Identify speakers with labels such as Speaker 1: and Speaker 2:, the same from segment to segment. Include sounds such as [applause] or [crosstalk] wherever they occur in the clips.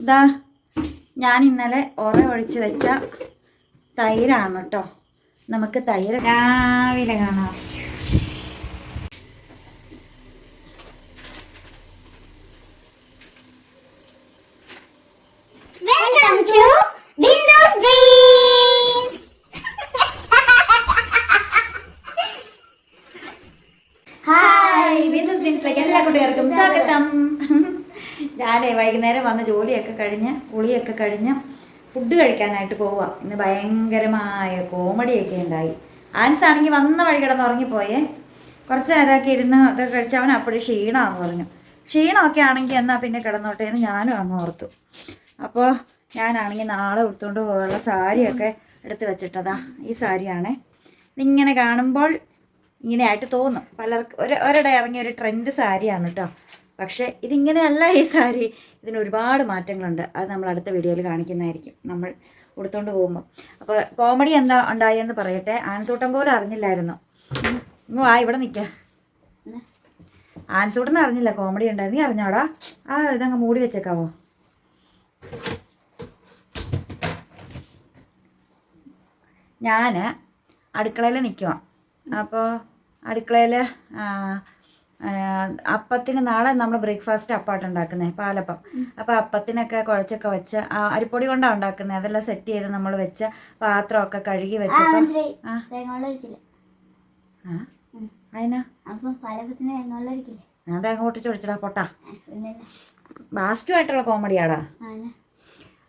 Speaker 1: ഇതാ ഞാൻ ഇന്നലെ ഉറ ഒഴിച്ച് വെച്ച തൈരാണ് കേട്ടോ. നമുക്ക് തൈര് രാവിലെ കാണാം. വൈകുന്നേരം വന്ന് ജോലിയൊക്കെ കഴിഞ്ഞ് കുളിയൊക്കെ കഴിഞ്ഞ് ഫുഡ് കഴിക്കാനായിട്ട് പോവുക ഇന്ന് ഭയങ്കരമായ കോമഡിയൊക്കെ ഉണ്ടായി. ആൻസ് ആണെങ്കിൽ വന്ന വഴി കിടന്ന് ഉറങ്ങിപ്പോയേ കുറച്ച് നേരമൊക്കെ ഇരുന്ന് അതൊക്കെ കഴിച്ച് അവൻ അപ്പോഴും ക്ഷീണമാണെന്ന് പറഞ്ഞു. ക്ഷീണമൊക്കെ ആണെങ്കിൽ എന്നാൽ പിന്നെ കിടന്നോട്ടെ എന്ന് ഞാനും അങ്ങ് ഓർത്തു. അപ്പോൾ ഞാനാണെങ്കിൽ നാളെ ഉടുത്തുകൊണ്ട് പോകാനുള്ള സാരിയൊക്കെ എടുത്ത് വെച്ചിട്ടതാ ഈ സാരിയാണേ. ഇതിങ്ങനെ കാണുമ്പോൾ ഇങ്ങനെയായിട്ട് തോന്നും. പലർക്ക് ഒരു ഒരിടെ ഇറങ്ങിയ ഒരു ട്രെൻഡ് സാരിയാണ് കേട്ടോ പക്ഷേ ഇതിങ്ങനെയല്ല ഈ സാരി. ഇതിന് ഒരുപാട് മാറ്റങ്ങളുണ്ട്. അത് നമ്മൾ അടുത്ത വീഡിയോയിൽ കാണിക്കുന്നതായിരിക്കും. നമ്മൾ ഉടുത്തോണ്ട് പോകുമ്പോൾ അപ്പോൾ കോമഡി എന്താ ഉണ്ടായെന്ന് പറയട്ടെ. ആൻസൂട്ടം പോലും അറിഞ്ഞില്ലായിരുന്നു. ഇങ്ങോ ആ ഇവിടെ നിൽക്ക ആൻസൂട്ടൻ അറിഞ്ഞില്ല. കോമഡി ഉണ്ടായി. നീ അറിഞ്ഞോടാ. ആ ഇതങ്ങ് മൂടി വെച്ചേക്കാവോ? ഞാൻ അടുക്കളയിൽ നിൽക്കുക അപ്പോൾ അടുക്കളയിൽ അപ്പത്തിന് നാളെ നമ്മൾ ബ്രേക്ക്ഫാസ്റ്റ് അപ്പാട്ട് ഉണ്ടാക്കുന്നത് പാലപ്പം. അപ്പോൾ അപ്പത്തിനൊക്കെ കുഴച്ചൊക്കെ വെച്ച് അരിപ്പൊടി കൊണ്ടാണ് ഉണ്ടാക്കുന്നത് അതെല്ലാം സെറ്റ് ചെയ്ത് നമ്മൾ വെച്ച പാത്രമൊക്കെ കഴുകി
Speaker 2: വെച്ച്
Speaker 1: വെച്ചപ്പം.
Speaker 2: മനസ്സിലായി.
Speaker 1: ആ.
Speaker 2: തേങ്ങ ഒഴിച്ചില്ല?
Speaker 1: ആ? അതിനാ
Speaker 2: അപ്പം പലപ്പത്തിന് തേങ്ങ ഒഴിക്കില്ലേ?
Speaker 1: ഞാൻ തേങ്ങ പൊട്ടിച്ച് ഒഴിച്ചടാ പൊട്ടാ. ബാസ്കുമായിട്ടുള്ള കോമഡിയാടാ.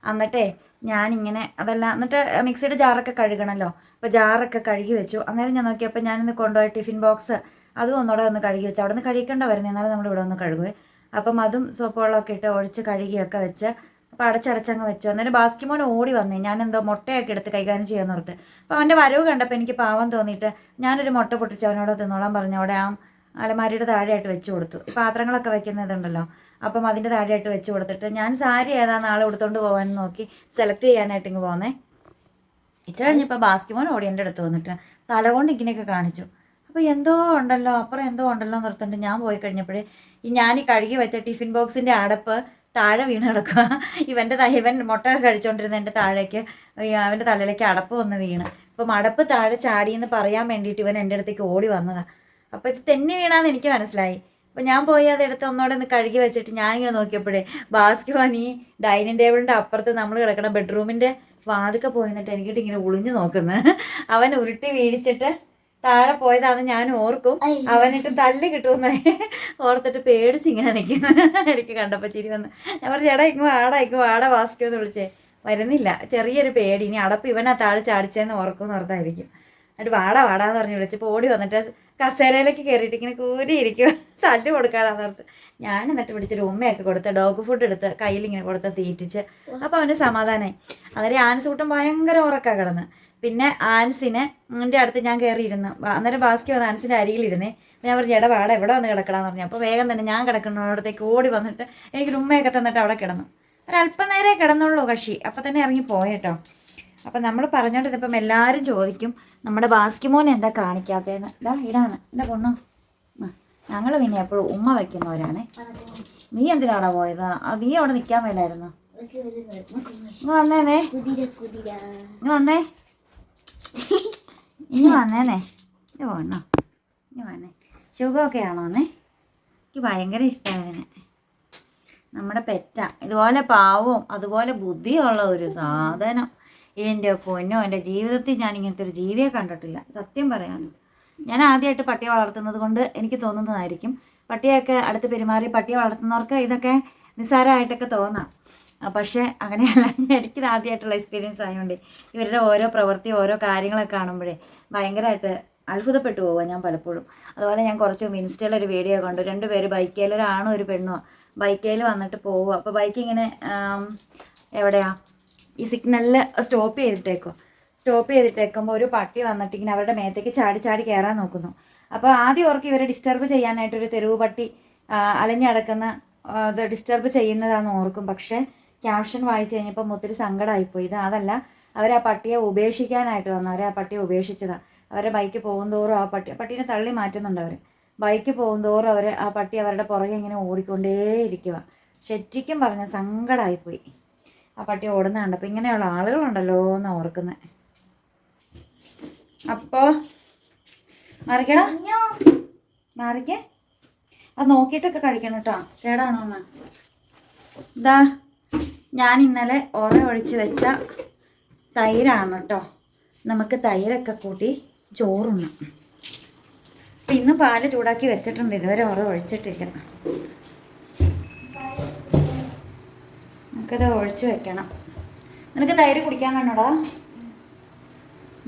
Speaker 1: എന്നിട്ടേ ഞാനിങ്ങനെ അതെല്ലാം എന്നിട്ട് മിക്സിയുടെ ജാറൊക്കെ കഴുകണമല്ലോ അപ്പോൾ ജാറൊക്കെ കഴുകി വെച്ചു. അന്നേരം ഞാൻ നോക്കിയപ്പോൾ ഞാനിന്ന് കൊണ്ടുപോയ ടിഫിൻ ബോക്സ് അതും ഒന്നുകൂടെ ഒന്ന് കഴുകി വെച്ച്. അവിടെ നിന്ന് കഴിക്കേണ്ട വരുന്നത് എന്നാലും നമ്മൾ ഇവിടെ ഒന്ന് കഴുകുവേ. അപ്പം അതും സോപ്പ് വെള്ളമൊക്കെ ഇട്ട് ഒഴിച്ച് കഴുകിയൊക്കെ വെച്ച് അപ്പോൾ അടച്ചടച്ചങ്ങ് വെച്ചു. അന്നേരം ബാസ്കിമോൻ ഓടി വന്നേ. ഞാൻ എന്തോ മുട്ടയൊക്കെ എടുത്ത് കൈകാര്യം ചെയ്യാൻ ഓർത്ത്. അപ്പോൾ അവന്റെ വരവ് കണ്ടപ്പോൾ എനിക്ക് പാവം തോന്നിയിട്ട് ഞാനൊരു മുട്ട പൊട്ടിച്ച് അവനോട് തിന്നോളാൻ പറഞ്ഞു അവിടെ ആ അലമാരിയുടെ താഴെയായിട്ട് വെച്ച് കൊടുത്തു. പാത്രങ്ങളൊക്കെ വെക്കുന്നതുണ്ടല്ലോ അപ്പം അതിന്റെ താഴെയായിട്ട് വെച്ച് കൊടുത്തിട്ട് ഞാൻ സാരി ഏതാ നാളെ കൊടുത്തോണ്ട് പോകാൻ നോക്കി സെലക്ട് ചെയ്യാനായിട്ട് ഇങ്ങ് പോന്നേ. ഇച്ചിരി കഴിഞ്ഞപ്പോൾ ബാസ്കിമോൻ ഓടി എന്റെ അടുത്ത് വന്നിട്ട് തലകൊണ്ട് ഇങ്ങനെയൊക്കെ കാണിച്ചു. അപ്പോൾ എന്തോ ഉണ്ടല്ലോ അപ്പുറം എന്തോ ഉണ്ടല്ലോ എന്ന് ഞാൻ പോയി കഴിഞ്ഞപ്പോഴേ ഈ ഞാൻ ഈ കഴുകി വെച്ച ടിഫിൻ ബോക്സിന്റെ അടപ്പ് താഴെ വീണ് കിടക്കുക ഇവന്റെ ഇവൻ മുട്ട കഴിച്ചുകൊണ്ടിരുന്ന എന്റെ താഴേക്ക് അവന്റെ തലയിലേക്ക് അടപ്പ് വന്ന് വീണ്. അപ്പം അടപ്പ് താഴെ ചാടിയെന്ന് പറയാൻ വേണ്ടിയിട്ട് ഇവൻ എന്റെ അടുത്തേക്ക് ഓടി വന്നതാണ് അപ്പോൾ ഇത് തെന്നി വീണാന്ന് എനിക്ക് മനസ്സിലായി. അപ്പോൾ ഞാൻ പോയി അതെടുത്ത് ഒന്നോടെ ഒന്ന് കഴുകി വെച്ചിട്ട് ഞാനിങ്ങനെ നോക്കിയപ്പോഴേ ബാസ്കിവാൻ ഈ ഡൈനിങ് ടേബിളിന്റെ അപ്പുറത്ത് നമ്മൾ കിടക്കുന്ന ബെഡ്റൂമിന്റെ വാതുക്കെ പോയി നിന്നിട്ട് എനിക്കിട്ട് ഇങ്ങനെ ഒളിഞ്ഞു നോക്കുന്നത് അവൻ ഉരുട്ടി വീഴിച്ചിട്ട് താഴെ പോയതാന്ന് ഞാൻ ഓർക്കും. അവനിട്ട് തല്ല് കിട്ടുമെന്ന് ഓർത്തിട്ട് പേടിച്ച് ഇങ്ങനെ നിൽക്കുന്നു എനിക്ക് കണ്ടപ്പോൾ ചിരി വന്ന്. ഞാൻ പറഞ്ഞു ചേട്ടാ ഇങ്ങ് വാടാ ഇങ്ങ് വാടാ വാസ്കോ എന്ന് വിളിച്ചേ. വരുന്നില്ല. ചെറിയൊരു പേടി. ഇനി അടപ്പ് ഇവനാ താഴെ ചാടിച്ചേന്ന് ഓർക്കുമെന്ന് ഓർത്തായിരിക്കും. എന്നിട്ട് വാടാ വാടാന്ന് പറഞ്ഞ് വിളിച്ചപ്പോൾ ഓടി വന്നിട്ട് കസേരയിലേക്ക് കയറിയിട്ട് ഇങ്ങനെ കൂരിയിരിക്കും. തല്ല് കൊടുക്കാനാന്ന് ഓർത്ത്. ഞാൻ എന്നിട്ട് പിടിച്ചൊരു ഉമ്മയൊക്കെ കൊടുത്ത് ഡോഗ് ഫുഡ് എടുത്ത് കയ്യിൽ ഇങ്ങനെ കൊടുത്ത് തീറ്റിച്ച്. അപ്പോൾ അവന് സമാധാനമായി അന്നേരം ആൻസൂട്ടം ഭയങ്കര ഉറക്കാണ് കിടന്ന്. പിന്നെ ആൻസിനെ എന്റെ അടുത്ത് ഞാൻ കയറിയിരുന്നു അന്നേരം ബാസ്കി വന്ന് ആൻസിന്റെ അരികിലിരുന്നേ. ഞാൻ പറഞ്ഞു എടാ വാടാ എവിടെ വന്ന് കിടക്കണമെന്ന് പറഞ്ഞു. അപ്പോൾ വേഗം തന്നെ ഞാൻ കിടക്കുന്നവിടത്തേക്ക് ഓടി വന്നിട്ട് എനിക്ക് ഉമ്മയൊക്കെ തന്നിട്ട് അവിടെ കിടന്നു. ഒരല്പം നേരമേ കിടന്നുള്ളൂ കക്ഷി. അപ്പം തന്നെ ഇറങ്ങി പോയേട്ടോ. അപ്പം നമ്മൾ പറഞ്ഞോണ്ടിരുന്നപ്പം എല്ലാവരും ചോദിക്കും നമ്മുടെ ബാസ്കി മോനെ എന്താ കാണിക്കാത്തതെന്ന് ഇതാ ഇടാണ് എന്റെ പൊണ്ണോ. ഞങ്ങൾ പിന്നെ എപ്പോഴും ഉമ്മ വയ്ക്കുന്നവരാണ് നീ എന്തിനാടാ പോയത്? നീ അവിടെ നിൽക്കാൻ മേലായിരുന്നു? ഇങ്ങ് വന്നേനേ ഇങ്ങ് വന്നേ. ഇങ്ങ് വന്നേനെ. ഇത് പോണോ? ഇനി വന്നേ. സുഖമൊക്കെ ആണോ എന്നേ എനിക്ക് ഭയങ്കര ഇഷ്ടമായതിനെ നമ്മുടെ പെറ്റ. ഇതുപോലെ പാവവും അതുപോലെ ബുദ്ധിയുള്ള ഒരു സാധനം. എന്റെ പൊന്നോ എന്റെ ജീവിതത്തിൽ ഞാൻ ഇങ്ങനത്തെ ഒരു ജീവിയെ കണ്ടിട്ടില്ല. സത്യം പറയാനും ഞാൻ ആദ്യമായിട്ട് പട്ടിയെ വളർത്തുന്നത് കൊണ്ട് എനിക്ക് തോന്നുന്നതായിരിക്കും. പട്ടിയൊക്കെ അടുത്ത് പെരുമാറി പട്ടിയെ വളർത്തുന്നവർക്ക് ഇതൊക്കെ നിസ്സാരമായിട്ടൊക്കെ തോന്നാം. പക്ഷേ അങ്ങനെയല്ല. [laughs] എനിക്കിത് ആദ്യമായിട്ടുള്ള എക്സ്പീരിയൻസ് ആയതുകൊണ്ട് ഇവരുടെ ഓരോ പ്രവൃത്തി ഓരോ കാര്യങ്ങളൊക്കെ കാണുമ്പോഴേ ഭയങ്കരമായിട്ട് അത്ഭുതപ്പെട്ടു പോവുക ഞാൻ പലപ്പോഴും. അതുപോലെ ഞാൻ കുറച്ച് ഇൻസ്റ്റയിൽ ഒരു വീഡിയോ കണ്ടു. രണ്ട് പേര് ബൈക്കേൽ ഒരാണോ ഒരു പെണ്ണോ ബൈക്കേൽ വന്നിട്ട് പോവുക അപ്പോൾ ബൈക്ക് ഇങ്ങനെ എവിടെയാ? ഈ സിഗ്നലിൽ സ്റ്റോപ്പ് ചെയ്തിട്ടേക്കോ സ്റ്റോപ്പ് ചെയ്തിട്ടേക്കുമ്പോൾ ഒരു പട്ടി വന്നിട്ട് ഇങ്ങനെ അവരുടെ മേത്തേക്ക് ചാടി ചാടി കയറാൻ നോക്കുന്നു. അപ്പോൾ ആദ്യം ഓർക്ക് ഇവരെ ഡിസ്റ്റർബ് ചെയ്യാനായിട്ടൊരു തെരുവ് പട്ടി അലഞ്ഞടക്കുന്ന ഡിസ്റ്റർബ് ചെയ്യുന്നതാണെന്ന് ഓർക്കും. പക്ഷേ ക്യാപ്ഷൻ വായിച്ചു കഴിഞ്ഞപ്പോൾ ഒത്തിരി സങ്കടമായിപ്പോയി ഇത് അതല്ല അവർ ആ പട്ടിയെ ഉപേക്ഷിക്കാനായിട്ട് വന്നു അവരെ ആ പട്ടിയെ ഉപേക്ഷിച്ചതാണ് അവരെ ബൈക്ക് പോകുന്തോറും ആ പട്ടി പട്ടീനെ തള്ളി മാറ്റുന്നുണ്ട് അവർ ബൈക്ക് പോകുന്തോറും അവർ ആ പട്ടി അവരുടെ പുറകെ ഇങ്ങനെ ഓടിക്കൊണ്ടേയിരിക്കുക ശരിക്കും പറഞ്ഞ സങ്കടമായിപ്പോയി ആ പട്ടി ഓടുന്ന അപ്പം ഇങ്ങനെയുള്ള ആളുകളുണ്ടല്ലോ എന്ന് ഓർക്കുന്നത് അപ്പോൾ മാറിക്കടാ. മാറിക്കേ. അത് നോക്കിയിട്ടൊക്കെ കഴിക്കണം കേട്ടോ. കേടാണോ എന്നാ ഇതാ ഞാൻ ഇന്നലെ ഒറ ഒഴിച്ച് വെച്ച തൈരാണ് കേട്ടോ നമുക്ക് തൈരൊക്കെ കൂട്ടി ചോറുണ്ണാം. അപ്പം ഇന്ന് പാൽ ചൂടാക്കി വെച്ചിട്ടുണ്ട്. ഇതുവരെ ഒറ ഒഴിച്ചിട്ടില്ല. നമുക്കത് ഒഴിച്ച് വെക്കണം. നിനക്ക് തൈര് കുടിക്കാൻ വേണോടാ?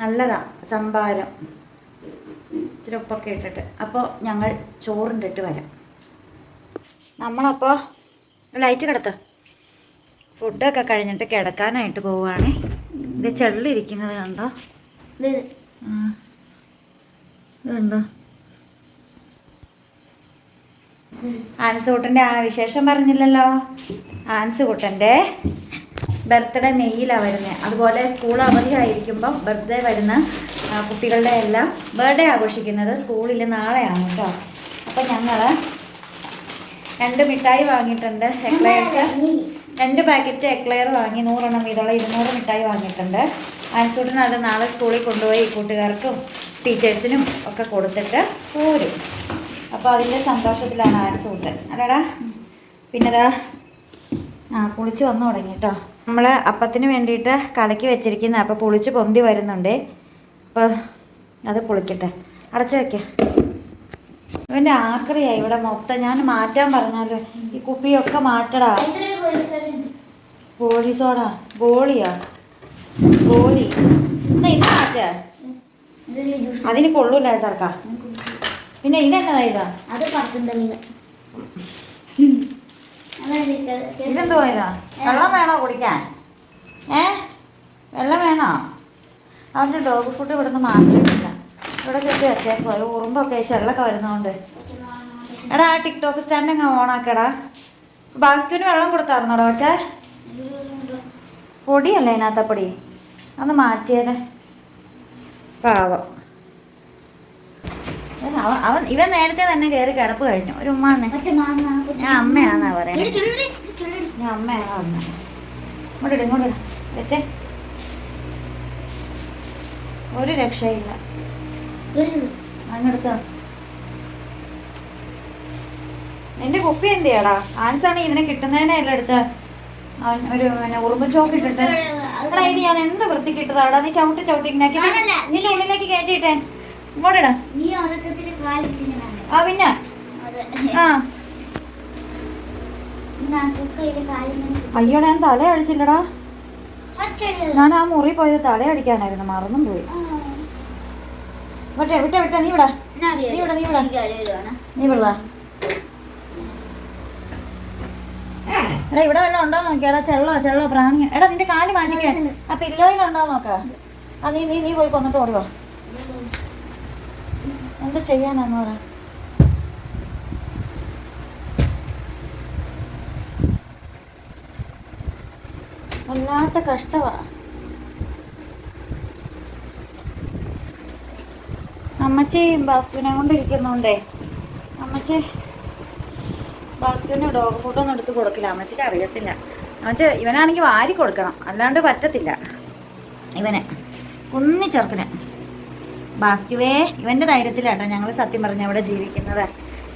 Speaker 1: നല്ലതാ സംഭാരം. ഇച്ചിരി ഉപ്പൊക്കെ ഇട്ടിട്ട്. അപ്പോൾ ഞങ്ങൾ ചോറിന്റെ ഇട്ട് വരാം. നമ്മളപ്പോൾ ലൈറ്റ് കിടത്ത ഫുഡൊക്കെ കഴിഞ്ഞിട്ട് കിടക്കാനായിട്ട് പോവുകയാണ്. ഇത് ചെള്ളിരിക്കുന്നത് കണ്ടോ. ഇതുണ്ടോ ആൻസുകുട്ടന്റെ ആ വിശേഷം പറഞ്ഞില്ലല്ലോ? ആൻസുകുട്ടന്റെ ബർത്ത്ഡേ മെയ്യിലാണ് വരുന്നത് അതുപോലെ സ്കൂൾ അവധി ആയിരിക്കുമ്പോൾ ബർത്ത്ഡേ വരുന്ന കുട്ടികളുടെ എല്ലാം ബർത്ത്ഡേ ആഘോഷിക്കുന്നത് സ്കൂളിൽ നാളെയാണ് കേട്ടോ. അപ്പം ഞങ്ങൾ രണ്ട് മിഠായി വാങ്ങിയിട്ടുണ്ട്. എക്ലയേഴ്സ് രണ്ട് പാക്കറ്റ് എക്ലെയർ വാങ്ങി നൂറെണ്ണം വീതമുള്ള ഇരുന്നൂറ് മിഠായി വാങ്ങിയിട്ടുണ്ട്. ആൻസൂട്ടിന് അത് നാളെ സ്കൂളിൽ കൊണ്ടുപോയി കൂട്ടുകാർക്കും ടീച്ചേഴ്സിനും ഒക്കെ കൊടുത്തിട്ട് പോരും. അപ്പോൾ അതിന്റെ സന്തോഷത്തിലാണ് ആൻസൂട്ട്. അല്ലടാ പിന്നെതാ ആ പുളിച്ച് വന്നു തുടങ്ങി കേട്ടോ നമ്മൾ അപ്പത്തിന് വേണ്ടിയിട്ട് കലക്കി വെച്ചിരിക്കുന്ന അപ്പോൾ പുളിച്ച് പൊന്തി വരുന്നുണ്ട്. അപ്പോൾ അത് പുളിക്കട്ടെ. അടച്ചു വയ്ക്കാം ഇവന്റെ ആക്രിയായി ഇവിടെ മൊത്തം. ഞാൻ മാറ്റാൻ പറഞ്ഞാലോ ഈ കുപ്പിയൊക്കെ മാറ്റടാ. ബോളി. സോഡ എന്നാ ഇത് മാറ്റ. അതിന് കൊള്ളൂല തർക്ക പിന്നെ ഇതെന്നതാ ഇതാ?
Speaker 2: അത്
Speaker 1: ഇതെന്തോ ഇതാ? വെള്ളം വേണോ കുടിക്കാൻ? ഏ? വെള്ളം വേണോ? അവന്റെ ഡോഗ് ഫുഡ് ഇവിടുന്ന് മാറ്റിയിട്ടില്ല ഇവിടെ കെട്ടി വെച്ചേക്കോ പോയി ഉറുമ്പൊക്കെ ചെള്ളൊക്കെ വരുന്നതുകൊണ്ട് എടാ ആ ടിക്ടോക്ക് സ്റ്റാൻഡ് അങ്ങ് ഓണാക്കടാ. ബാസ്കറ്റിന് വെള്ളം കൊടുത്തായിരുന്നോടോ പക്ഷേ പൊടിയല്ലേ അതിനകത്ത പൊടി? അന്ന് മാറ്റിയേനെ പാവം. അവൻ അവൻ ഇവൻ നേരത്തെ തന്നെ കയറി കിടപ്പ് കഴിഞ്ഞു. ഒരു ഉമ്മാന്നെ. ഞാൻ അമ്മയാന്നാ പറയുന്നത് ഞാൻ അമ്മയാണോ അമ്മ ഇങ്ങോട്ട് ഇട്, ഇങ്ങോട്ട് ഇട്. വെച്ചേ. ഒരു രക്ഷയില്ല. എന്റെ കുപ്പി എന്തിയാടാ? ആൻസാണ് ഇതിനെ കിട്ടുന്നതിനെ എല്ലാം എടുത്ത്? ഒരു പിന്നെ ഉറുമ്പ് ചോക്ക് ഇട്ടിട്ട്. എടാ ഇത് ഞാൻ എന്ത് വൃത്തി ഇട്ടതാടാ നീ ചവിട്ടി ചവിട്ടി നിന്റെ ഉള്ളിലേക്ക് കയറ്റിയിട്ടെ. ഇങ്ങോട്ടിടാ.
Speaker 2: നീ
Speaker 1: ആ പിന്നെ. ആ. അയ്യോ ഞാൻ തല അടിച്ചില്ലടാ ഞാൻ ആ മുറി പോയത് തല അടിക്കാനായിരുന്നു മറന്നും പോയി. വിട്ടെ വിട്ടെ വിട്ടെ നീ വിടാ. നീ ഇവിടെ, നീ ഇവിടെ. നീ വിടാ എടാ ഇവിടെ വല്ലതും ഉണ്ടോ നോക്കിയാടാ ചെള്ളോ ചെള്ളോ പ്രാണിയോ. എടാ നിന്റെ കാൽ മാറ്റിക്കേ. ആ പില്ലോയിലുണ്ടോ നോക്ക. ആ നീ നീ നീ പോയി കൊന്നിട്ട് ഓടുവോ എന്ത് ചെയ്യാനാന്ന് പറ. വല്ലാത്ത കഷ്ടമാ അമ്മച്ചി ബാസ്കുവിനെ കൊണ്ടിരിക്കുന്നുണ്ടേ. അമ്മച്ചി ബാസ്കുവിന് ഡോഗ് ഫുഡൊന്നും എടുത്ത് കൊടുക്കില്ല. അമ്മച്ചിക്ക് അറിയത്തില്ല. അമ്മച്ചി ഇവനാണെങ്കിൽ വാരി കൊടുക്കണം. അല്ലാണ്ട് പറ്റത്തില്ല. ഇവനെ കുന്നി ചെറുക്കന്. ബാസ്കുവേ ഇവന്റെ ധൈര്യത്തിലാട്ടോ ഞങ്ങൾ സത്യം പറഞ്ഞ അവിടെ ജീവിക്കുന്നത്.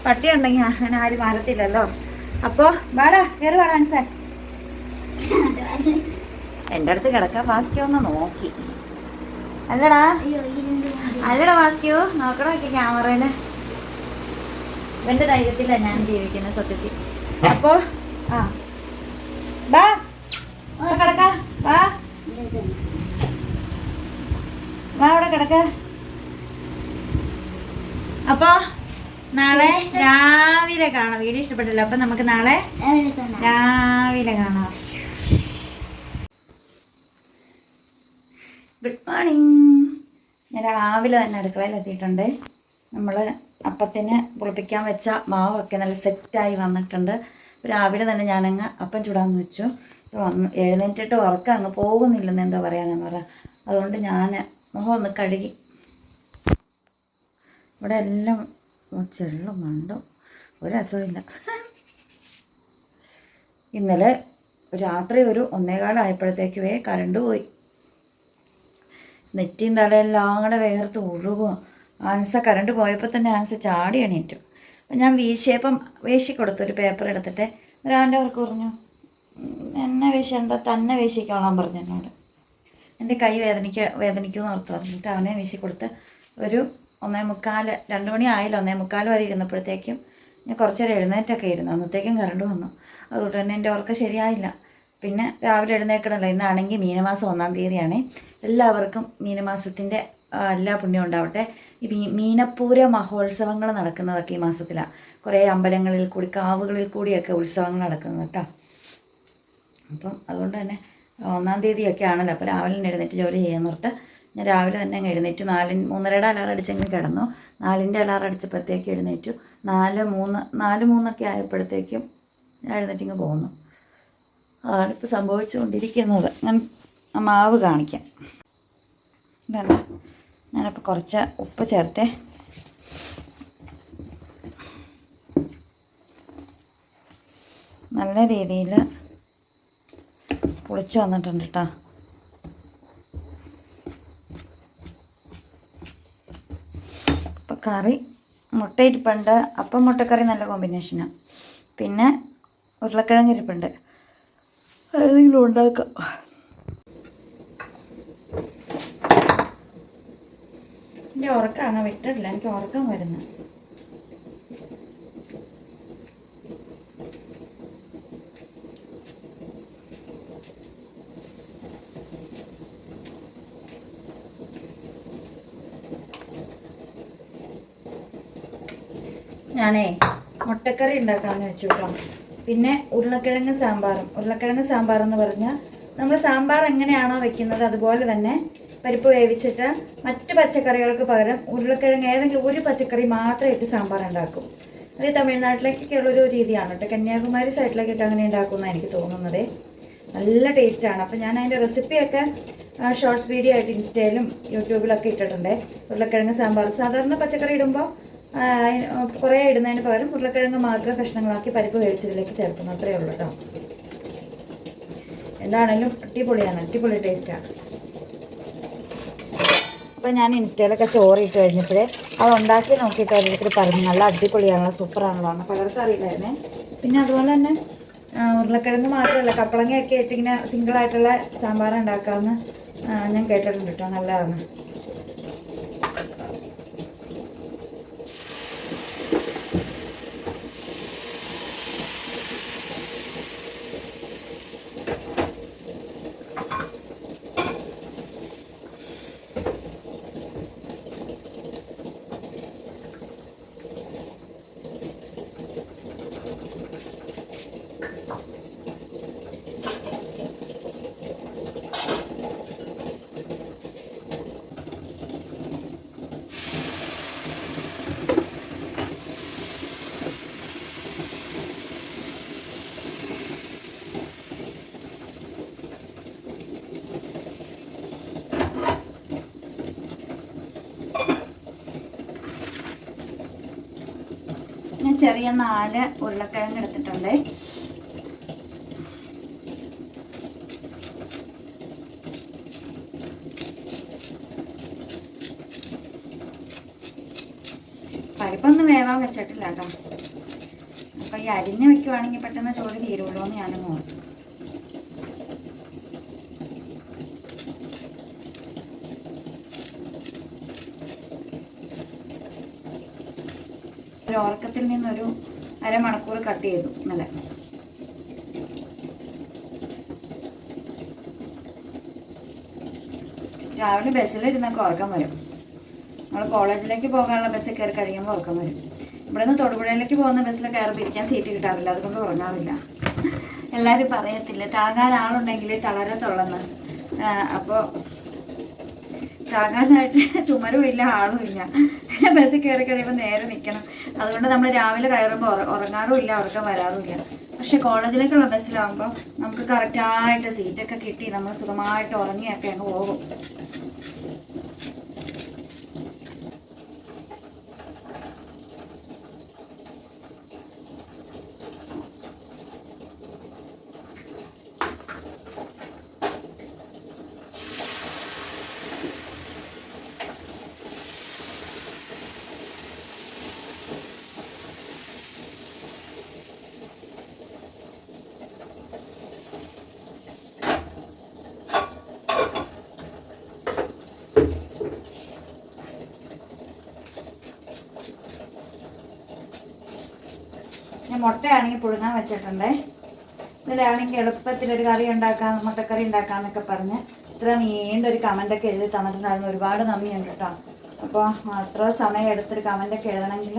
Speaker 1: പട്ടി ഉണ്ടെങ്കിൽ അങ്ങനെ ആരും മാറത്തില്ലല്ലോ. അപ്പോൾ വാടാ കയറി വേടാണ് സാർ എന്റെ അടുത്ത് കിടക്കാൻ ബാസ്കി ഒന്ന് നോക്കി. അല്ലടാ. അല്ലടാ ഒക്കെ നോക്കണ നോക്കി ക്യാമറയിൽ എന്റെ ധൈര്യത്തിലാണ് ഞാൻ ജീവിക്കുന്നത് സത്യത്തിൽ. അപ്പോ ആ. ബാ. കിടക്ക. വാ വാ അവിടെ കിടക്ക. അപ്പോ നാളെ രാവിലെ കാണാം. വീഡിയോ ഇഷ്ടപ്പെട്ടല്ലോ? അപ്പൊ നമുക്ക് നാളെ രാവിലെ കാണാം. ഗുഡ് മോർണിംഗ് ഞാൻ രാവിലെ തന്നെ അടുക്കളയിൽ എത്തിയിട്ടുണ്ട്. നമ്മൾ അപ്പത്തിന് പുളിപ്പിക്കാൻ വെച്ച മാവൊക്കെ നല്ല സെറ്റായി വന്നിട്ടുണ്ട്. രാവിലെ തന്നെ ഞാനങ്ങ് അപ്പം ചൂടാന്ന് വെച്ചു. വന്ന് എഴുന്നേറ്റിട്ട് ഉറക്കം അങ്ങ് പോകുന്നില്ലെന്ന് എന്താ പറയാനെന്ന് പറയാം അതുകൊണ്ട് ഞാൻ മുഖം ഒന്ന് കഴുകി. ഇവിടെ എല്ലാം ചെള്ളും മണ്ടും? ഒരു രസമില്ല ഇന്നലെ രാത്രി ഒരു ഒന്നേകാലായപ്പോഴത്തേക്കുവേ കറണ്ട് പോയി. നെറ്റിയും തലയെല്ലാം കൂടെ വേർത്ത് ഒഴുകുക ആൻസ കറണ്ട് പോയപ്പോൾ തന്നെ ആൻസ ചാടി എണീറ്റു. അപ്പം ഞാൻ വീശിയപ്പം വീശി കൊടുത്തു ഒരു പേപ്പർ എടുത്തിട്ട് ഒരാന്റെ അവർക്ക് പറഞ്ഞു "ഉം, എന്നെ വീശേണ്ട തന്നെ വീശിക്കോളാൻ പറഞ്ഞു എന്നോട്. എന്റെ കൈ വേദനിക്ക വേദനിക്കുമെന്ന് ഓർത്ത് പറഞ്ഞിട്ട് അവനെ വീശി കൊടുത്ത് ഒരു ഒന്നേ മുക്കാൽ രണ്ട് മണി ആയില്ല ഒന്നേ മുക്കാൽ വരെ ഇരുന്നപ്പോഴത്തേക്കും ഞാൻ കുറച്ചേരം എഴുന്നേറ്റൊക്കെ ഇരുന്നു. അന്നത്തേക്കും കറണ്ട് വന്നു. അതുകൊണ്ട് തന്നെ എന്റെ ഉറക്കം ശരിയായില്ല. പിന്നെ രാവിലെ എഴുന്നേക്കണമല്ലോ ഇന്നാണെങ്കിൽ മീനമാസം ഒന്നാം തീയതിയാണ്. എല്ലാവർക്കും മീനമാസത്തിന്റെ എല്ലാ പുണ്യം ഉണ്ടാവട്ടെ. ഈ മീനപ്പൂര മഹോത്സവങ്ങൾ നടക്കുന്നതൊക്കെ ഈ മാസത്തിലാണ് കുറേ അമ്പലങ്ങളിൽ കൂടി കാവുകളിൽ കൂടിയൊക്കെ ഉത്സവങ്ങൾ നടക്കുന്നത് കേട്ടോ. അപ്പം അതുകൊണ്ട് തന്നെ ഒന്നാം തീയതിയൊക്കെ ആണല്ലോ. അപ്പോൾ രാവിലെ എഴുന്നേറ്റ് ജോലി ചെയ്യാൻ ഓർത്ത് ഞാൻ രാവിലെ തന്നെ അങ്ങ് എഴുന്നേറ്റു. നാലിൻ മൂന്നരയുടെ അലാറം അടിച്ചെങ്കിൽ കിടന്നു. നാലിന്റെ അലാറം അടിച്ചപ്പോഴത്തേക്ക് എഴുന്നേറ്റു. നാല് മൂന്ന് നാല് മൂന്നൊക്കെ ആയപ്പോഴത്തേക്കും ഞാൻ എഴുന്നേറ്റിങ്ങ് പോകുന്നു അതാണ് ഇപ്പോൾ സംഭവിച്ചുകൊണ്ടിരിക്കുന്നത്. ഞാൻ മാവ് കാണിക്കാം. വേണ്ട ഞാനിപ്പോൾ കുറച്ച് ഉപ്പ് ചേർത്തേ. നല്ല രീതിയിൽ പൊളിച്ചു വന്നിട്ടുണ്ട് കേട്ടോ അപ്പം കറി മുട്ട ഇരിപ്പുണ്ട്. അപ്പം മുട്ടക്കറി നല്ല കോമ്പിനേഷനാണ് പിന്നെ ഉരുളക്കിഴങ്ങ് ഇരിപ്പുണ്ട്. ഏതെങ്കിലും ഉണ്ടാക്കാം. എന്റെ ഉറക്കം. അങ്ങ് വിട്ടിട്ടില്ല. എനിക്ക് ഉറക്കം വരുന്നു. ഞാനേ മുട്ടക്കറി ഉണ്ടാക്കാമെന്ന് വെച്ചു കേട്ടോ. പിന്നെ ഉരുളക്കിഴങ്ങ് സാമ്പാറും. ഉരുളക്കിഴങ്ങ് സാമ്പാർ എന്ന് പറഞ്ഞാൽ നമ്മൾ സാമ്പാർ എങ്ങനെയാണോ വെക്കുന്നത് അതുപോലെ തന്നെ പരിപ്പ് വേവിച്ചിട്ട് മറ്റ് പച്ചക്കറികൾക്ക് പകരം ഉരുളക്കിഴങ്ങ് ഏതെങ്കിലും ഒരു പച്ചക്കറി മാത്രം ഇട്ട് സാമ്പാർ ഉണ്ടാക്കും. അത് തമിഴ്നാട്ടിലേക്കൊക്കെ ഉള്ളൊരു രീതിയാണ് കേട്ടോ. കന്യാകുമാരി സൈഡിലേക്കൊക്കെ അങ്ങനെ ഉണ്ടാക്കുമെന്നാണ് എനിക്ക് തോന്നുന്നത്. നല്ല ടേസ്റ്റാണ് അപ്പോൾ ഞാൻ അതിന്റെ റെസിപ്പിയൊക്കെ ഷോർട്സ് വീഡിയോ ആയിട്ട് ഇൻസ്റ്റയിലും യൂട്യൂബിലൊക്കെ ഇട്ടിട്ടുണ്ട്. ഉരുളക്കിഴങ്ങ് സാമ്പാർ. സാധാരണ പച്ചക്കറി ഇടുമ്പോൾ കുറേ ഇടുന്നതിന് പകരം ഉരുളക്കിഴങ്ങ് മാത്രം കഷ്ണങ്ങളാക്കി പരിപ്പ് വേവിച്ചതിലേക്ക് ചേർക്കുന്നു. അത്രയേ ഉള്ളൂ കേട്ടോ എന്താണേലും അടിപൊളിയാണ് അടിപൊളി ടേസ്റ്റാണ് അപ്പോൾ ഞാൻ ഇൻസ്റ്റയിലൊക്കെ സ്റ്റോറി ഇട്ട് കഴിഞ്ഞപ്പോഴേ അത് ഉണ്ടാക്കി നോക്കിയിട്ട് ഓരോരുത്തർ പറഞ്ഞു നല്ല അടിപൊളിയാണല്ലോ സൂപ്പറാണല്ലോ എന്ന് പലർക്കും അറിയില്ലായിരുന്നേ. പിന്നെ അതുപോലെ തന്നെ ഉരുളക്കിഴങ്ങ് മാത്രമല്ല കപ്പളങ്ങയൊക്കെ ഇട്ടിങ്ങനെ സിംഗിളായിട്ടുള്ള സാമ്പാർ ഉണ്ടാക്കാമെന്ന് ഞാൻ കേട്ടിട്ടുണ്ട് കേട്ടോ നല്ലതാണ് ചെറിയ നാല് ഉരുളക്കിഴങ്ങ് എടുത്തിട്ടുണ്ട്. പരിപ്പൊന്നും വേവാൻ വെച്ചിട്ടില്ല കേട്ടോ. അപ്പം ഈ അരിഞ്ഞ് വെക്കുവാണെങ്കിൽ പെട്ടെന്ന് ജോലി തീരുള്ളൂ എന്ന് ഞാനും ഓർത്തു. ഒരു ഉറക്കത്തിൽ നിന്നൊരു അരമണിക്കൂർ കട്ട് ചെയ്തു ഇന്നലെ. രാവിലെ ബസ്സിലിരുന്നൊക്കെ ഉറക്കം വരും. നമ്മൾ കോളേജിലേക്ക് പോകാനുള്ള ബസ്സിൽ കയറി കഴിയുമ്പോൾ ഉറക്കം വരും. ഇവിടെ നിന്ന് തൊടുപുഴയിലേക്ക് പോകുന്ന ബസ്സിൽ കയറി ഇരിക്കാൻ സീറ്റ് കിട്ടാറില്ല. അതുകൊണ്ട് ഉറങ്ങാറില്ല. എല്ലാവരും പറയത്തില്ല താങ്ങാൻ ആളുണ്ടെങ്കിൽ തളരത്തുള്ളെന്ന് അപ്പോൾ താങ്ങാനായിട്ട് ചുമരും ഇല്ല ആളും ഇല്ല ബസ്സിൽ കയറി കഴിയുമ്പോൾ നേരെ നിൽക്കണം അതുകൊണ്ട് നമ്മൾ രാവിലെ കയറുമ്പോൾ ഉറ ഉറങ്ങാറും ഇല്ല ഉറക്കം വരാറും ഇല്ല. പക്ഷെ കോളേജിലേക്കുള്ള ബസ്സിലാകുമ്പോൾ നമുക്ക് കറക്റ്റായിട്ട് സീറ്റൊക്കെ കിട്ടി നമ്മൾ സുഖമായിട്ട് ഉറങ്ങിയൊക്കെ അങ്ങ് പോകും. ഇനി മുട്ടയാണെങ്കിൽ പുഴുങ്ങാൻ വെച്ചിട്ടുണ്ടേ. ഇതിലാണെങ്കിൽ എളുപ്പത്തിൽ ഒരു കറി ഉണ്ടാക്കാം മുട്ടക്കറി ഉണ്ടാക്കാന്നൊക്കെ പറഞ്ഞ് ഇത്ര നീണ്ടൊരു കമന്റൊക്കെ എഴുതി തന്നിട്ടുണ്ടായിരുന്നു. ഒരുപാട് നന്ദിയുണ്ട് കേട്ടോ. അപ്പോൾ അത്ര സമയം എടുത്തൊരു കമന്റൊക്കെ എഴുതണമെങ്കിൽ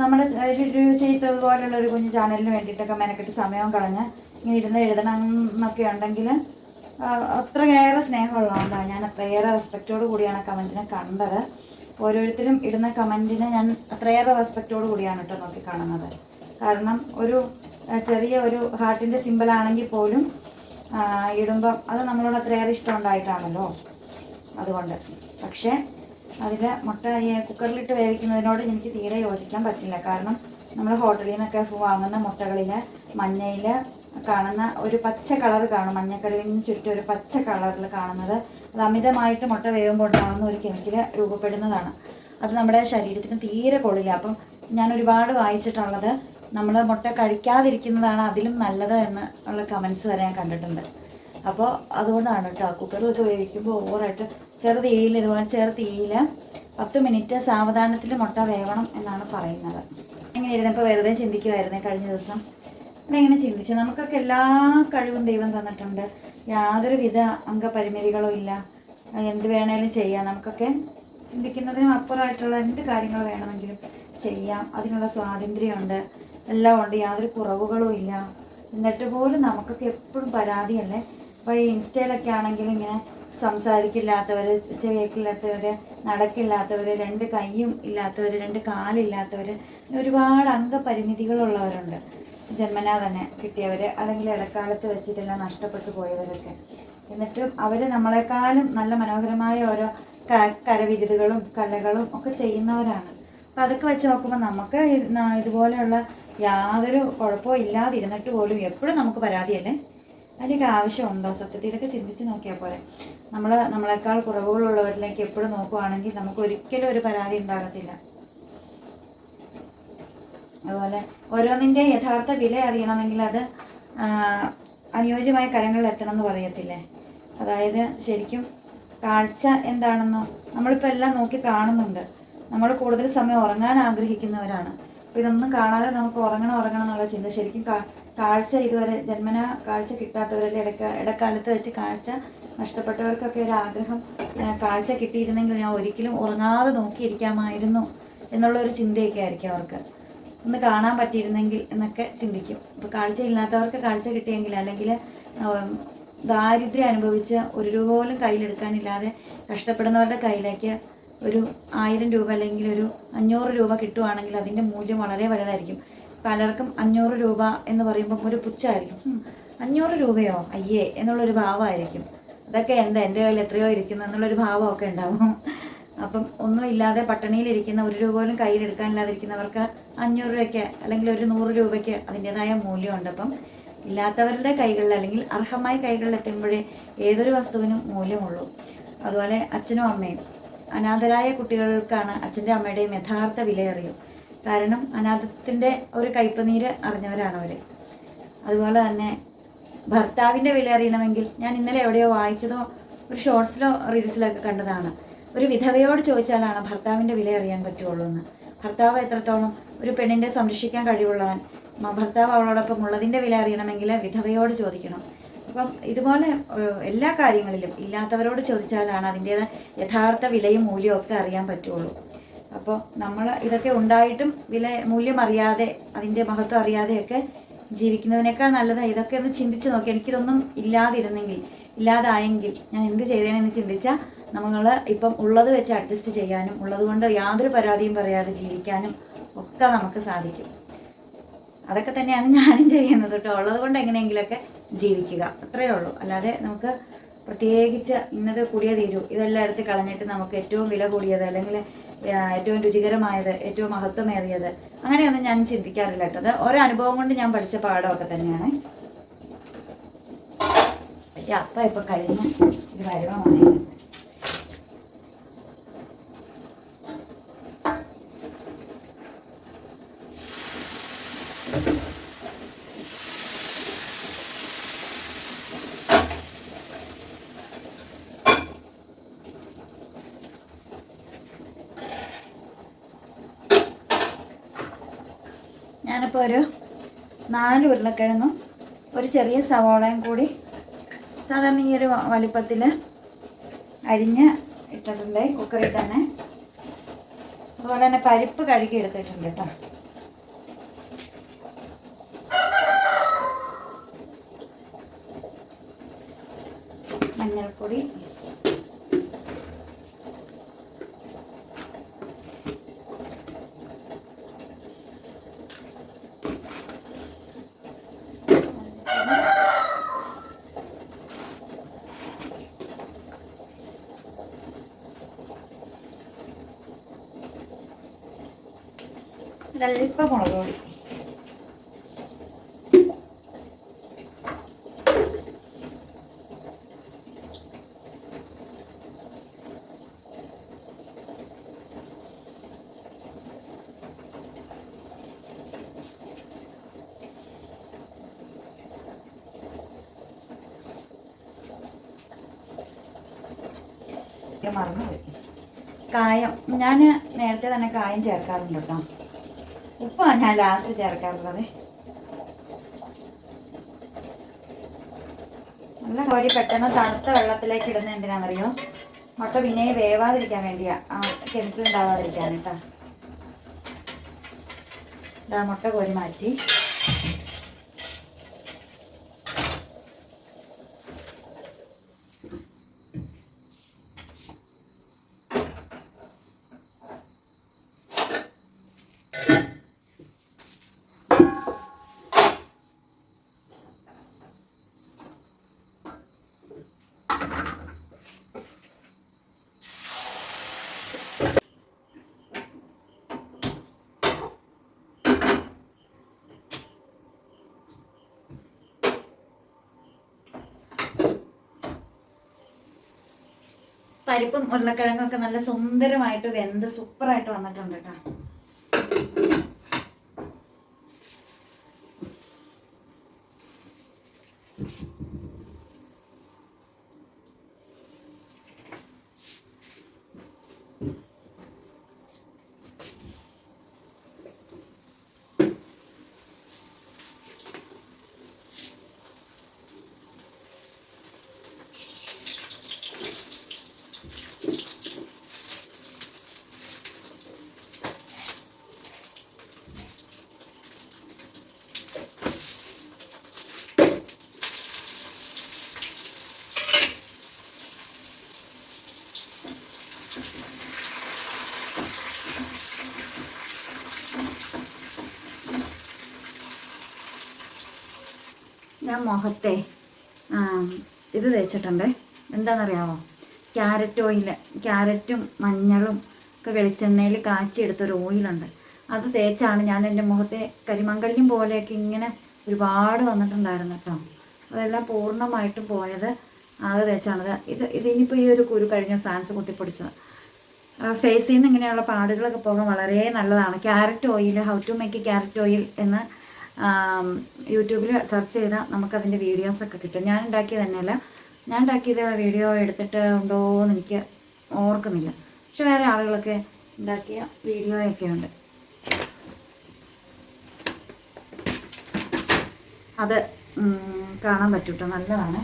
Speaker 1: നമ്മുടെ ഒരു ചെയ്ത പോലുള്ള ഒരു കുഞ്ഞു ചാനലിന് വേണ്ടിയിട്ടൊക്കെ മെനക്കെട്ട് സമയവും കളഞ്ഞ് ഇങ്ങനെ ഇരുന്ന് എഴുതണം എന്നൊക്കെ ഉണ്ടെങ്കിൽ അത്രയേറെ സ്നേഹമുള്ളതുകൊണ്ടാണ് ഞാൻ അത്രയേറെ റെസ്പെക്റ്റോട് കൂടിയാണ് കമന്റിനെ കണ്ടത്. ഓരോരുത്തരും ഇടുന്ന കമന്റിനെ ഞാൻ അത്രയേറെ റെസ്പെക്റ്റോട് കൂടിയാണ് കേട്ടോ നോക്കി കാണുന്നത്. കാരണം ഒരു ചെറിയ ഒരു ഹാർട്ടിന്റെ സിമ്പിളാണെങ്കിൽ പോലും ഇടുമ്പം അത് നമ്മളോട് അത്രയേറെ ഇഷ്ടം ഉണ്ടായിട്ടാണല്ലോ. അതുകൊണ്ട്. പക്ഷേ അതിൽ മുട്ട കുക്കറിലിട്ട് വേവിക്കുന്നതിനോട് എനിക്ക് തീരെ യോജിക്കാൻ പറ്റില്ല. കാരണം നമ്മൾ ഹോട്ടലിൽ നിന്നൊക്കെ വാങ്ങുന്ന മുട്ടകളിൽ മഞ്ഞയിൽ കാണുന്ന ഒരു പച്ച കളർ കാണും. മഞ്ഞക്കറിവിന് ചുറ്റും ഒരു പച്ച കളറിൽ കാണുന്നത് അത് അമിതമായിട്ട് മുട്ട വേവുമ്പോൾ ഉണ്ടാകുന്ന ഒരു കെമിക്കൽ രൂപപ്പെടുന്നതാണ്. അത് നമ്മുടെ ശരീരത്തിന് തീരെ കൊള്ളില്ല. അപ്പം ഞാൻ ഒരുപാട് വായിച്ചിട്ടുള്ളത് നമ്മൾ മുട്ട കഴിക്കാതിരിക്കുന്നതാണ് അതിലും നല്ലത് എന്ന് ഉള്ള കമൻസ് വരെ ഞാൻ കണ്ടിട്ടുണ്ട്. അപ്പോൾ അതുകൊണ്ടാണ് കേട്ടോ കുക്കറിലൊക്കെ വേവിക്കുമ്പോൾ ഓവറായിട്ട് ചെറു തീയിൽ ഇതുപോലെ ചെറു തീയിൽ പത്ത് മിനിറ്റ് സാവധാനത്തിൽ മുട്ട വേവണം എന്നാണ് പറയുന്നത്. ഇങ്ങനെ ഇരുന്നപ്പോൾ വെറുതെ ചിന്തിക്കുമായിരുന്നേ കഴിഞ്ഞ ദിവസം. ഇങ്ങനെ ചിന്തിച്ചു. നമുക്കൊക്കെ എല്ലാ കഴിവും ദൈവം തന്നിട്ടുണ്ട്. യാതൊരുവിധ അംഗപരിമിതികളോ ഇല്ല. എന്ത് വേണേലും ചെയ്യാം. നമുക്കൊക്കെ ചിന്തിക്കുന്നതിനും അപ്പുറമായിട്ടുള്ള എന്ത് കാര്യങ്ങൾ വേണമെങ്കിലും ചെയ്യാം. അതിനുള്ള സ്വാതന്ത്ര്യമുണ്ട്. എല്ലാം ഉണ്ട്. യാതൊരു കുറവുകളും ഇല്ല. എന്നിട്ട് പോലും നമുക്കൊക്കെ എപ്പോഴും പരാതിയല്ലേ? അപ്പോൾ ഈ ഇൻസ്റ്റയിലൊക്കെ ആണെങ്കിലും ഇങ്ങനെ സംസാരിക്കില്ലാത്തവർ കേൾക്കില്ലാത്തവർ നടക്കില്ലാത്തവർ രണ്ട് കൈയും ഇല്ലാത്തവർ രണ്ട് കാലില്ലാത്തവർ ഒരുപാട് അംഗപരിമിതികളുള്ളവരുണ്ട്. ജന്മനാ തന്നെ കിട്ടിയവർ അല്ലെങ്കിൽ ഇടക്കാലത്ത് വെച്ചിട്ടെല്ലാം നഷ്ടപ്പെട്ടു പോയവരൊക്കെ. എന്നിട്ടും അവർ നമ്മളെക്കാളും നല്ല മനോഹരമായ ഓരോ കരവിരുതുകളും കലകളും ഒക്കെ ചെയ്യുന്നവരാണ്. അപ്പം അതൊക്കെ വെച്ച് നോക്കുമ്പോൾ നമുക്ക് ഇതുപോലെയുള്ള യാതൊരു കുഴപ്പവും ഇല്ലാതിരുന്നിട്ട് പോലും എപ്പോഴും നമുക്ക് പരാതിയല്ലേ? അതിനൊക്കെ ആവശ്യമുണ്ടോ? സത്യത്തിൽ ഇതൊക്കെ ചിന്തിച്ച് നോക്കിയാൽ പോലെ നമ്മൾ നമ്മളെക്കാൾ കുറവുകളുള്ളവരിലേക്ക് എപ്പോഴും നോക്കുവാണെങ്കിൽ നമുക്ക് ഒരിക്കലും ഒരു പരാതി ഉണ്ടാകത്തില്ല. അതുപോലെ ഓരോന്നിന്റെ യഥാർത്ഥ വില അറിയണമെങ്കിൽ അത് അനുയോജ്യമായ കരങ്ങളിൽ എത്തണം എന്ന് പറയത്തില്ലേ? അതായത് ശരിക്കും കാഴ്ച എന്താണെന്നോ നമ്മളിപ്പോൾ എല്ലാം നോക്കി കാണുന്നുണ്ട്. നമ്മൾ കൂടുതൽ സമയം ഉറങ്ങാൻ ആഗ്രഹിക്കുന്നവരാണ്. അപ്പോൾ ഇതൊന്നും കാണാതെ നമുക്ക് ഉറങ്ങണം ഉറങ്ങണം എന്നുള്ള ചിന്ത. ശരിക്കും കാഴ്ച ഇതുവരെ ജന്മന കാഴ്ച കിട്ടാത്തവരല്ലേ? ഇടക്ക ഇടക്കാലത്ത് വെച്ച് കാഴ്ച നഷ്ടപ്പെട്ടവർക്കൊക്കെ ഒരു ആഗ്രഹം കാഴ്ച കിട്ടിയിരുന്നെങ്കിൽ ഞാൻ ഒരിക്കലും ഉറങ്ങാതെ നോക്കിയിരിക്കാമായിരുന്നു എന്നുള്ള ഒരു ചിന്തയൊക്കെ ആയിരിക്കും അവർക്ക്. ഒന്ന് കാണാൻ പറ്റിയിരുന്നെങ്കിൽ എന്നൊക്കെ ചിന്തിക്കും. ഇപ്പോൾ കാഴ്ചയില്ലാത്തവർക്ക് കാഴ്ച കിട്ടിയെങ്കിൽ അല്ലെങ്കിൽ ദാരിദ്ര്യം അനുഭവിച്ച് ഒരു രൂപ പോലും കയ്യിലെടുക്കാനില്ലാതെ കഷ്ടപ്പെടുന്നവരുടെ കയ്യിലേക്ക് ഒരു ആയിരം രൂപ അല്ലെങ്കിൽ ഒരു അഞ്ഞൂറ് രൂപ കിട്ടുവാണെങ്കിൽ അതിന്റെ മൂല്യം വളരെ വലുതായിരിക്കും. പലർക്കും അഞ്ഞൂറ് രൂപ എന്ന് പറയുമ്പോൾ ഒരു പുച്ഛമായിരിക്കും. അഞ്ഞൂറ് രൂപയോ? അയ്യേ എന്നുള്ളൊരു ഭാവമായിരിക്കും. അതൊക്കെ എന്താ എന്റെ കയ്യിൽ എത്രയോ ഇരിക്കുന്നു എന്നുള്ളൊരു ഭാവമൊക്കെ ഉണ്ടാവും. അപ്പം ഒന്നും ഇല്ലാതെ പട്ടിണിയിലിരിക്കുന്ന ഒരു രൂപ പോലും കയ്യിലെടുക്കാനില്ലാതിരിക്കുന്നവർക്ക് അഞ്ഞൂറ് രൂപയ്ക്ക് അല്ലെങ്കിൽ ഒരു നൂറ് രൂപയ്ക്ക് അതിന്റെതായ മൂല്യമുണ്ട്. അപ്പം ഇല്ലാത്തവരുടെ കൈകളിൽ അല്ലെങ്കിൽ അർഹമായ കൈകളിൽ എത്തുമ്പോഴേ ഏതൊരു വസ്തുവിനും മൂല്യമുള്ളൂ. അതുപോലെ അച്ഛനും അമ്മയും അനാഥരായ കുട്ടികൾക്കാണ് അച്ഛന്റെ അമ്മയുടെയും യഥാർത്ഥ വില അറിയൂ കാരണം അനാഥത്തിന്റെ ഒരു കയ്പനീര് അറിഞ്ഞവരാണ് അവർ അതുപോലെ തന്നെ ഭർത്താവിന്റെ വില അറിയണമെങ്കിൽ ഞാൻ ഇന്നലെ എവിടെയോ വായിച്ചതോ ഒരു ഷോർട്സിലോ റീൽസിലോ ഒക്കെ കണ്ടതാണ്. ഒരു വിധവയോട് ചോദിച്ചാലാണ് ഭർത്താവിന്റെ വില അറിയാൻ പറ്റുള്ളൂ എന്ന് ഭർത്താവ് എത്രത്തോളം ഒരു പെണ്ണിന്റെ സംരക്ഷിക്കാൻ കഴിവുള്ളവൻ ഭർത്താവ് അവളോടൊപ്പം ഉള്ളതിന്റെ വില അറിയണമെങ്കിൽ വിധവയോട് ചോദിക്കണം. അപ്പം ഇതുപോലെ എല്ലാ കാര്യങ്ങളിലും ഇല്ലാത്തവരോട് ചോദിച്ചാലാണ് അതിന്റെ യഥാർത്ഥ വിലയും മൂല്യവും ഒക്കെ അറിയാൻ പറ്റുള്ളൂ അപ്പോൾ നമ്മൾ ഇതൊക്കെ ഉണ്ടായിട്ടും വില മൂല്യം അറിയാതെ അതിന്റെ മഹത്വം അറിയാതെയൊക്കെ ജീവിക്കുന്നതിനേക്കാൾ നല്ലത് ഇതൊക്കെ ഒന്ന് ചിന്തിച്ച് നോക്കി. എനിക്കിതൊന്നും ഇല്ലാതിരുന്നെങ്കിൽ ഇല്ലാതായെങ്കിൽ ഞാൻ എന്ത് ചെയ്തേനെന്ന് ചിന്തിച്ചാൽ നമ്മൾ ഇപ്പം ഉള്ളത് വെച്ച് അഡ്ജസ്റ്റ് ചെയ്യാനും ഉള്ളത് കൊണ്ട് യാതൊരു പരാതിയും പറയാതെ ജീവിക്കാനും ഒക്കെ നമുക്ക് സാധിക്കും. അതൊക്കെ തന്നെയാണ് ഞാനും ചെയ്യുന്നത് കേട്ടോ ഉള്ളത് കൊണ്ട് എങ്ങനെയെങ്കിലുമൊക്കെ ജീവിക്കുക. അത്രയേ ഉള്ളൂ. അല്ലാതെ നമുക്ക് പ്രത്യേകിച്ച് ഇന്നത് കൂടിയ തീരൂ. ഇതെല്ലാം എടുത്ത് കളഞ്ഞിട്ട് നമുക്ക് ഏറ്റവും വില കൂടിയത് അല്ലെങ്കിൽ ഏറ്റവും രുചികരമായത് ഏറ്റവും മഹത്വമേറിയത് അങ്ങനെയൊന്നും ഞാൻ ചിന്തിക്കാറില്ല കേട്ടോ അത് ഓരോ അനുഭവം കൊണ്ട് ഞാൻ പഠിച്ച പാഠമൊക്കെ തന്നെയാണ്. അപ്പം ഇപ്പം കഴിഞ്ഞു. ഇത് വരുവമാണ് ഞാൻ ഞാനിപ്പോൾ ഒരു നാല് ഉരുളക്കിഴങ്ങും ഒരു ചെറിയ സവാളയും കൂടി സാധാരണ ഈ ഒരു വലിപ്പത്തിൽ അരിഞ്ഞ് ഇട്ടിട്ടുണ്ട് കുക്കറിൽ തന്നെ. അതുപോലെ തന്നെ പരിപ്പ് കഴുകി എടുത്തിട്ടുണ്ട് കേട്ടോ. ഒരല്പം മുളക് പൊടി. മറന്നുപോയി കായം. ഞാൻ നേരത്തെ തന്നെ കായം ചേർക്കാറുണ്ട് കേട്ടോ. ഉപ്പാണ് ഞാൻ ലാസ്റ്റ് ചേർക്കാറുള്ളത്. നല്ല കോരി പെട്ടെന്ന് തണുത്ത വെള്ളത്തിലേക്ക് ഇടുന്ന എന്തിനാണെന്നറിയോ? മുട്ട പിന്നെ വേവാതിരിക്കാൻ വേണ്ടിയാ. ആ കെമിക്കൽ ഉണ്ടാവാതിരിക്കാൻ കേട്ടോ. മുട്ട കോരി മാറ്റി. പരിപ്പും ഉരുളക്കിഴങ്ങും ഒക്കെ നല്ല സുന്ദരമായിട്ട് വെന്ത് സൂപ്പറായിട്ട് വന്നിട്ടുണ്ട് കേട്ടോ. ഞാൻ മുഖത്തെ ഇത് തേച്ചിട്ടുണ്ട്. എന്താണെന്നറിയാമോ? ക്യാരറ്റ് ഓയിൽ ക്യാരറ്റും മഞ്ഞളും ഒക്കെ വെളിച്ചെണ്ണയിൽ കാച്ചിയെടുത്തൊരു ഓയിലുണ്ട്. അത് തേച്ചാണ് ഞാൻ എന്റെ മുഖത്തെ കരിമങ്കല്യം പോലെയൊക്കെ ഇങ്ങനെ ഒരുപാട് വന്നിട്ടുണ്ടായിരുന്നു കേട്ടോ. അതെല്ലാം പൂർണമായിട്ടും പോയത് അത് തേച്ചാണത് ഇത് ഇതിനിപ്പോൾ ഈ ഒരു കുരു കഴിഞ്ഞ സാൻസ് കുത്തിപ്പൊടിച്ചത്. ഫേസിൽ നിന്ന് ഇങ്ങനെയുള്ള പാടുകളൊക്കെ പോകാൻ വളരെ നല്ലതാണ്. Carrot oil how to make carrot oil എന്ന് യൂട്യൂബിൽ സെർച്ച് ചെയ്താൽ നമുക്കതിന്റെ വീഡിയോസൊക്കെ കിട്ടും. ഞാൻ ഉണ്ടാക്കിയത് തന്നെയല്ല. ഞാൻ ഉണ്ടാക്കിയത് വീഡിയോ എടുത്തിട്ട് ഉണ്ടോ എന്ന് എനിക്ക് ഓർക്കുന്നില്ല. പക്ഷെ വേറെ ആളുകളൊക്കെ ഉണ്ടാക്കിയ വീഡിയോയൊക്കെ ഉണ്ട് അത് കാണാൻ പറ്റൂട്ടോ? നല്ലതാണ്.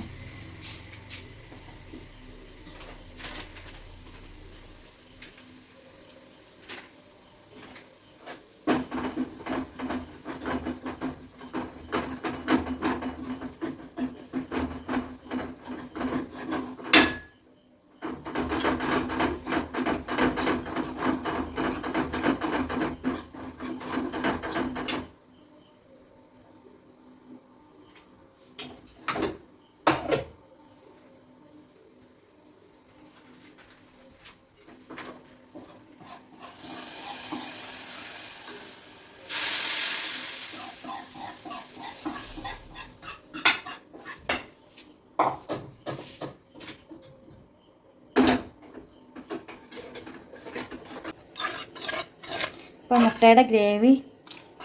Speaker 1: അപ്പോൾ മുട്ടയുടെ ഗ്രേവി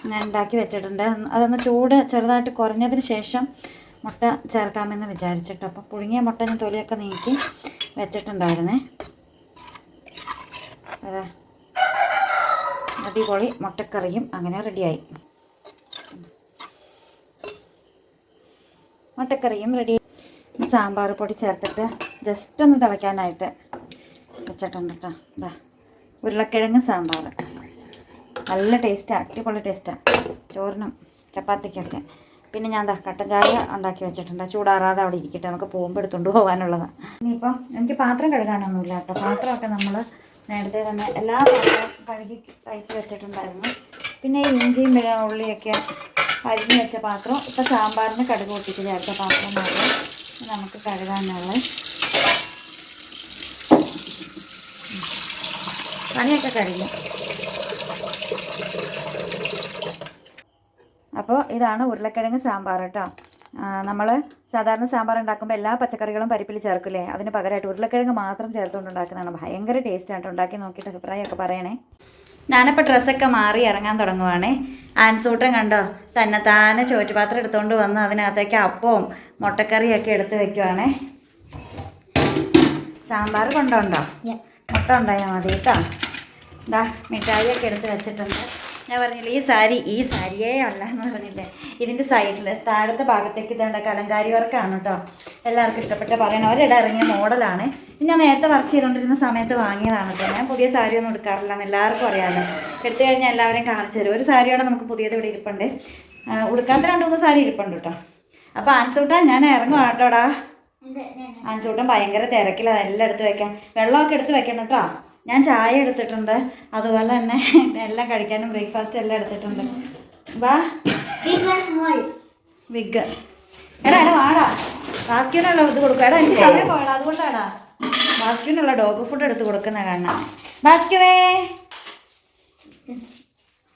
Speaker 1: ഞാൻ ഉണ്ടാക്കി വെച്ചിട്ടുണ്ട്. അതൊന്ന് ചൂട് ചെറുതായിട്ട് കുറഞ്ഞതിന് ശേഷം മുട്ട ചേർക്കാമെന്ന് വിചാരിച്ചിട്ട്. അപ്പോൾ പുഴുങ്ങിയ മുട്ട ഞാൻ തൊലിയൊക്കെ നീക്കി വെച്ചിട്ടുണ്ടായിരുന്നേ. അതെ. അടിപൊളി മുട്ടക്കറിയും അങ്ങനെ റെഡിയായി. മുട്ടക്കറിയും റെഡി. സാമ്പാർ പൊടി ചേർത്തിട്ട് ജസ്റ്റ് ഒന്ന് തിളയ്ക്കാനായിട്ട് വെച്ചിട്ടുണ്ട് കേട്ടോ ഇതാ ഉരുളക്കിഴങ്ങ് സാമ്പാർ. നല്ല ടേസ്റ്റാണ് അടിപൊളി ടേസ്റ്റാണ് ചോറിനും ചപ്പാത്തിക്കൊക്കെ. പിന്നെ ഞാൻ എന്താ കട്ടൻ ചായ ഉണ്ടാക്കി വെച്ചിട്ടുണ്ട്. ചൂടാറാതെ അവിടെ ഇരിക്കട്ടെ നമുക്ക് പോകുമ്പോൾ എടുത്തുകൊണ്ട് പോകാനുള്ളതാണ് ഇനിയിപ്പം എനിക്ക് പാത്രം കഴുകാനൊന്നുമില്ല കേട്ടോ. പാത്രമൊക്കെ നമ്മൾ നേരത്തെ തന്നെ എല്ലാ പാത്രവും കഴുകി കയറ്റി വെച്ചിട്ടുണ്ടായിരുന്നു. പിന്നെ ഈ ഇഞ്ചിയും ഉള്ളിയൊക്കെ അരിഞ്ഞ് വെച്ച പാത്രം ഇപ്പം സാമ്പാറിന് കടുക് പൊട്ടിച്ച് ചേർത്ത പാത്രം മാത്രം. നമുക്ക് കഴുകാനുള്ള പണിയൊക്കെ കഴിയും അപ്പോൾ ഇതാണ് ഉരുളക്കിഴങ്ങ് സാമ്പാർ കേട്ടോ. നമ്മൾ സാധാരണ സാമ്പാർ ഉണ്ടാക്കുമ്പോൾ എല്ലാ പച്ചക്കറികളും പരിപ്പിൽ ചേർക്കില്ലേ? അതിന് പകരമായിട്ട് ഉരുളക്കിഴങ്ങ് മാത്രം ചേർത്തുകൊണ്ട് ഉണ്ടാക്കുന്നതാണ് ഭയങ്കര ടേസ്റ്റാണ് ഉണ്ടാക്കി നോക്കിയിട്ട് അഭിപ്രായമൊക്കെ പറയണേ. ഞാനിപ്പോൾ ഡ്രസ്സൊക്കെ മാറി ഇറങ്ങാൻ തുടങ്ങുവാണേ. ആൻസൂട്ടൻ കണ്ടോ? തന്നെ താനെ ചോറ്റുപാത്രം എടുത്തുകൊണ്ട് വന്ന് അതിനകത്തേക്ക് അപ്പവും മുട്ടക്കറിയൊക്കെ എടുത്ത് വെക്കുവാണേ. സാമ്പാർ കൊണ്ടോണ്ടോ? മുട്ട ഉണ്ടായാൽ മതി കേട്ടോ ദാ മിഠായിയൊക്കെ എടുത്ത് വെച്ചിട്ടുണ്ട്. ഞാൻ പറഞ്ഞില്ലേ ഈ സാരി ഈ സാരിയേ അല്ല എന്ന് പറഞ്ഞില്ലേ? ഇതിന്റെ സൈഡിൽ താഴത്തെ ഭാഗത്തേക്ക് ഇതേണ്ട കലങ്കാരി വർക്കാണ് കേട്ടോ എല്ലാവർക്കും ഇഷ്ടപ്പെട്ട പറയണം. ഒരിട ഇറങ്ങിയ മോഡലാണ്. ഞാൻ നേരത്തെ വർക്ക് ചെയ്തുകൊണ്ടിരുന്ന സമയത്ത് വാങ്ങിയതാണ് കേട്ടോ ഞാൻ പുതിയ സാരി ഒന്നും എടുക്കാറില്ല എന്ന് എല്ലാവർക്കും അറിയാമല്ലോ എടുത്തു കഴിഞ്ഞാൽ എല്ലാവരെയും കാണിച്ചു തരും. ഒരു സാരിയോടെ നമുക്ക് പുതിയത് ഇവിടെ ഇരിപ്പുണ്ട്. ഉടുക്കാത്ത രണ്ട് മൂന്ന് സാരി ഇരിപ്പുണ്ട് കേട്ടോ അപ്പോൾ ആൻസൂട്ടാ ഞാൻ ഇറങ്ങും കേട്ടോടാ ആൻസൂട്ടൻ ഭയങ്കര തിരക്കിലാണ് എല്ലാം എടുത്ത് വെക്കാൻ. വെള്ളമൊക്കെ എടുത്ത് വെക്കണം കേട്ടോ ഞാൻ ചായ എടുത്തിട്ടുണ്ട്. അതുപോലെ തന്നെ എല്ലാം കഴിക്കാനും ബ്രേക്ക്ഫാസ്റ്റ് എല്ലാം എടുത്തിട്ടുണ്ട്. വാ. വിഗ്. എടാ എടാ വാടാ. ബാസ്ക്യൂനുള്ള ഇത് കൊടുക്കും. എടാ എനിക്ക് സമയം പോയടാ. അതുകൊണ്ടാടാ. ബാസ്ക്യൂനുള്ള ഡോഗ് ഫുഡ് എടുത്ത് കൊടുക്കുന്ന കാണാം ബാസ്ക്യുവേ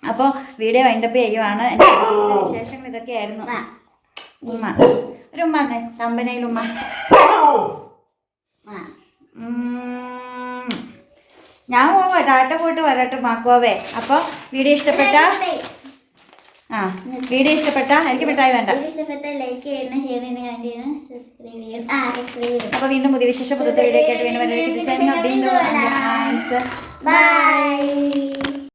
Speaker 1: അപ്പോൾ വീഡിയോ വൈൻഡപ്പ് ചെയ്യുവാണ്. എന്റെ വിശേഷങ്ങൾ ഇതൊക്കെയായിരുന്നു. ഉമ്മ. ഒരു ഉമ്മ തന്നെ. കമ്പനിയിൽ ഉമ്മ. ഞാൻ പോവാ ടാറ്റ പോയിട്ട് വരട്ടെ മാക്കുവേ അപ്പോൾ വീഡിയോ ഇഷ്ടപ്പെട്ട ആ വീഡിയോ ഇഷ്ടപ്പെട്ട എനിക്ക് മിഠായി വേണ്ട. അപ്പോൾ വീണ്ടും പുതിയ വിശേഷ പുതിയ വീഡിയോ ആയിട്ട് വീണ്ടും